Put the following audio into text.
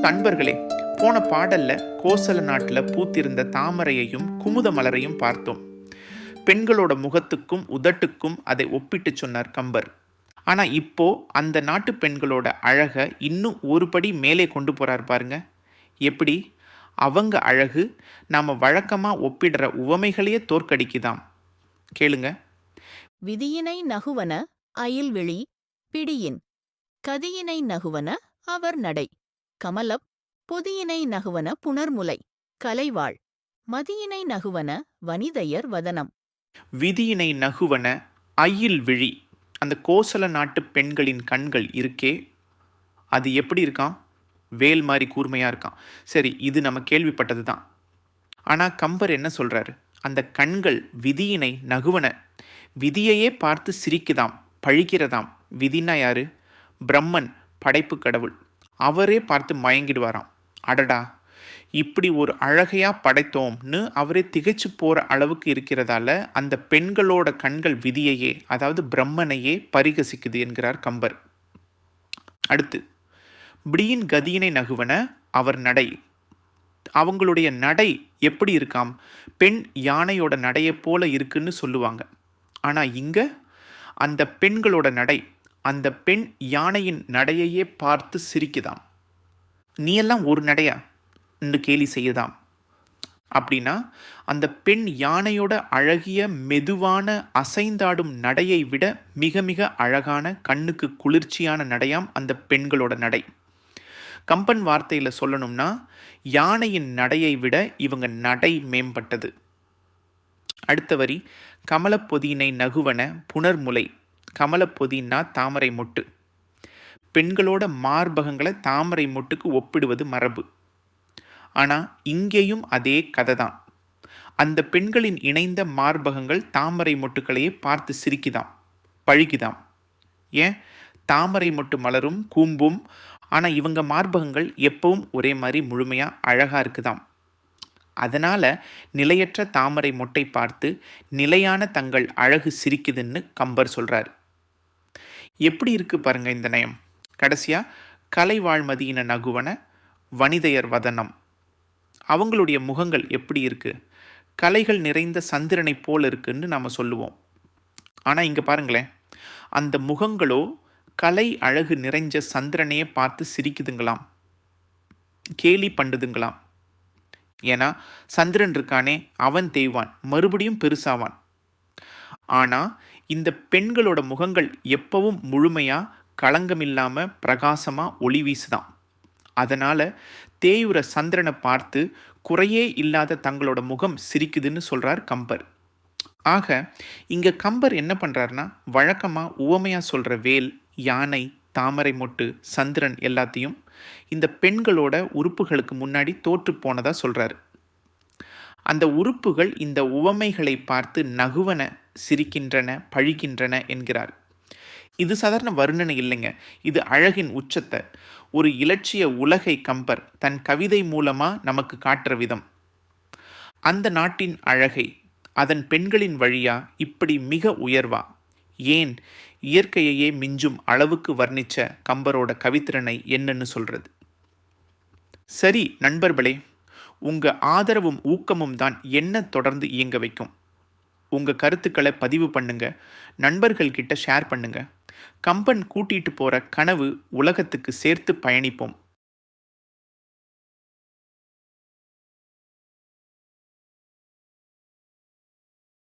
நண்பர்களே போன பாடல்ல கோசல நாட்டில் பூத்திருந்த தாமரையையும் குமுத மலரையும் பார்த்தோம். பெண்களோட முகத்துக்கும் உதட்டுக்கும் அதை ஒப்பிட்டு சொன்னார் கம்பர். ஆனா இப்போ அந்த நாட்டு பெண்களோட அழக இன்னும் ஒரு படி மேலே கொண்டு போறார் பாருங்க. எப்படி? அவங்க அழகு நாம வழக்கமா ஒப்பிடுற உவமைகளையே தோற்கடிக்குதாம். கேளுங்க. விதியினை நகுவன அயில்விழி பிடியின். கதியினை நகுவன அவர் நடை. கமலப் பொதியினை நகுவன புனர்முலை கலைவாள் மதியினை நகுவன வனிதையர் வதனம். விதியினை நகுவன ஐயில் விழி அந்த கோசல நாட்டு பெண்களின் கண்கள் இருக்கே. அது எப்படி இருக்கான் வேல் மாதிரி கூர்மையாக இருக்கான் சரி இது நம்ம கேள்விப்பட்டது தான். ஆனால் கம்பர் என்ன சொல்கிறாரு அந்த கண்கள் விதியினை நகுவன விதியையே பார்த்து சிரிக்குதாம் பழிக்கிறதாம். விதினா யாரு? பிரம்மன் படைப்பு கடவுள். அவரே பார்த்து மயங்கிடுவாராம். அடடா இப்படி ஒரு அழகையாக படைத்தோம்னு அவரே திகைச்சு போகிற அளவுக்கு இருக்கிறதால அந்த பெண்களோட கண்கள் விதியையே அதாவது பிரம்மனையே பரிகசிக்குது என்கிறார் கம்பர். அடுத்து பிடியின் கதியினை நகுவன அவர் நடை. அவங்களுடைய நடை எப்படி இருக்காம்? பெண் யானையோட நடையை போல இருக்குன்னு சொல்லுவாங்க. ஆனால் இங்கே அந்த பெண்களோட நடை அந்த பெண் யானையின் நடையையே பார்த்து சிரிக்குதாம். நீ எல்லாம் ஒரு நடையா என்று கேலி செய்யுதாம். அப்படின்னா அந்த பெண் யானையோட அழகிய மெதுவான அசைந்தாடும் நடையை விட மிக மிக அழகான கண்ணுக்கு குளிர்ச்சியான நடையாம் அந்த பெண்களோட நடை. கம்பன் வார்த்தையில் சொல்லணும்னா யானையின் நடையை விட இவங்க நடை மேம்பட்டது. அடுத்த வரி கமலப்பொதியினை நகுவன புனர்முலை கமலப்பொதின்னா தாமரை மொட்டு. பெண்களோட மார்பகங்களை தாமரை மொட்டுக்கு ஒப்பிடுவது மரபு. ஆனால் இங்கேயும் அதே கதை தான் அந்த பெண்களின் இணைந்த மார்பகங்கள் தாமரை மொட்டுக்களையே பார்த்து சிரிக்குதாம் பழுகிதாம் ஏன்? தாமரை மொட்டு மலரும் கூம்பும். ஆனால் இவங்க மார்பகங்கள் எப்பவும் ஒரே மாதிரி முழுமையாக அழகாக இருக்குதாம். அதனால் நிலையற்ற தாமரை மொட்டை பார்த்து நிலையான தங்கள் அழகு சிரிக்குதுன்னு கம்பர் சொல்கிறார் எப்படி இருக்குது பாருங்கள் இந்த நயம். கடைசியாக கலைவாழ்மதியின நகுவன வனிதையர் வதனம். அவங்களுடைய முகங்கள் எப்படி இருக்குது கலைகள் நிறைந்த சந்திரனை போல் இருக்குன்னு நாம் சொல்லுவோம். ஆனால் இங்கே பாருங்களேன். அந்த முகங்களோ கலை அழகு நிறைஞ்ச சந்திரனையே பார்த்து சிரிக்குதுங்களாம். கேலி பண்ணுதுங்களாம். ஏன்னா சந்திரன் இருக்கானே அவன் தேய்வான். மறுபடியும் பெருசாவான். ஆனால் இந்த பெண்களோட முகங்கள் எப்பவும் முழுமையாக களங்கமில்லாமல் பிரகாசமாக ஒளி வீசுதான் அதனால் தேயுற சந்திரனை பார்த்து குறையே இல்லாத தங்களோட முகம் சிரிக்குதுன்னு சொல்கிறார் கம்பர். ஆக இங்கே கம்பர் என்ன பண்ணுறாருனா வழக்கமாக உவமையாக சொல்கிற வேல் யானை தாமரை மொட்டு சந்திரன் எல்லாத்தையும் இந்த பெண்களோட உறுப்புகளுக்கு முன்னாடி தோற்று போனதாக சொல்கிறாரு அந்த உறுப்புகள் இந்த உவமைகளை பார்த்து நகுவன சிரிக்கின்றன பழிக்கின்றன என்கிறார். இது சாதாரண வர்ணனை இல்லைங்க. இது அழகின் உச்சத்தை. ஒரு இலட்சிய உலகை கம்பர் தன் கவிதை மூலமாக நமக்கு காட்டுற விதம். அந்த நாட்டின் அழகை அதன் பெண்களின் வழியா இப்படி மிக உயர்வா? ஏன் இயற்கையையே மிஞ்சும் அளவுக்கு வர்ணித்த கம்பரோட கவித்திறனை என்னன்னு சொல்றது? சரி நண்பர்களே உங்கள் ஆதரவும் ஊக்கமும் தான் என்ன தொடர்ந்து இயங்க வைக்கும். உங்கள் கருத்துக்களை பதிவு பண்ணுங்க. நண்பர்கள்கிட்ட ஷேர் பண்ணுங்க. கம்பன் கூட்டிகிட்டு போகிற கனவு உலகத்துக்கு சேர்த்து பயணிப்போம்.